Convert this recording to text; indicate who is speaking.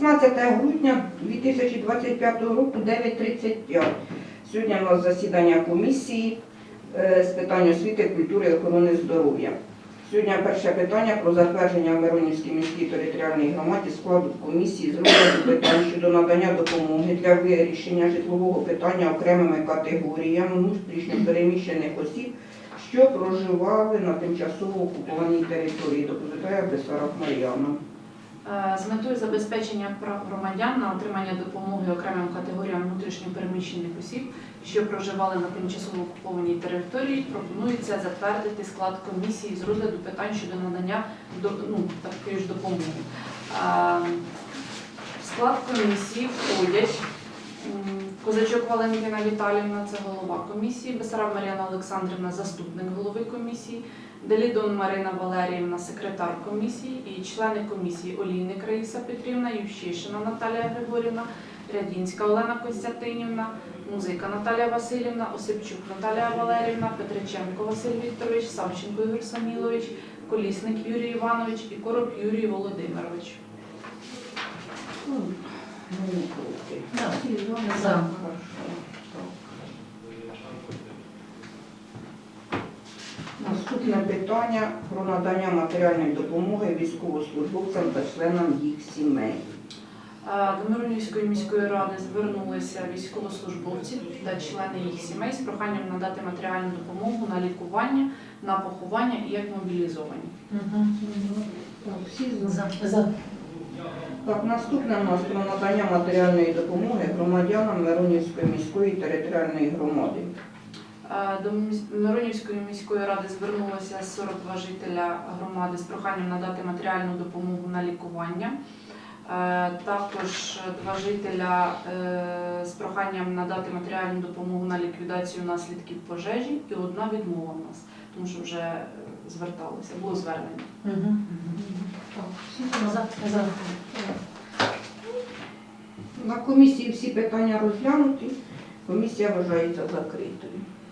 Speaker 1: 16 грудня 2025 року 9.35. Сьогодні у нас засідання комісії е, з питань освіти, культури і охорони здоров'я. Сьогодні перше питання про затвердження в Миронівській міській територіальній громаді складу комісії з розгляду питань щодо надання допомоги для вирішення житлового питання окремими категоріями внутрішньо переміщених осіб, що проживали на тимчасово окупованій території. Доповідає Бесараб Мар'яна.
Speaker 2: Е, З метою забезпечення прав громадян на отримання допомоги окремим категоріям внутрішньо переміщених осіб, що проживали на тимчасово окупованій території, пропонується затвердити склад комісії з розгляду питань щодо надання ну, такої ж допомоги. Е, В склад комісії входять Козачок Валентина Віталіївна, це голова комісії, Бесараб Мар'яна Олександрівна, заступник голови комісії, Делідон Марина Валеріївна, секретар комісії, і члени комісії Олійник Раїса Петрівна, Ющишина Наталія Григорівна, Рядінська Олена Костянтинівна, Музика Наталія Васильівна, Осипчук Наталія Валеріївна, Петриченко Василь Вікторович, Савченко Ігор Самілович, Колісник Юрій Іванович і Короб Юрій Володимирович.
Speaker 1: Ну, не проти.
Speaker 3: За.
Speaker 1: Хорошо. Так. Наступне питання про надання матеріальної допомоги військовослужбовцям та членам їх сімей.
Speaker 2: До Миронівської міської ради звернулися військовослужбовці та члени їх сімей з проханням надати матеріальну допомогу на лікування, на поховання і як мобілізовані.
Speaker 1: Так, всі за.
Speaker 3: За.
Speaker 1: Так, наступне у нас про надання матеріальної допомоги громадянам Миронівської міської територіальної громади.
Speaker 2: Е, До Миронівської міської ради звернулося 42 жителя громади з проханням надати матеріальну допомогу на лікування. Е, Також два жителя е, з проханням надати матеріальну допомогу на ліквідацію наслідків пожежі і одна відмова в нас, тому що вже зверталися, було звернення.
Speaker 1: Так,
Speaker 3: За. За.
Speaker 1: На комісії всі питання розглянуті. Комісія вважається закритою.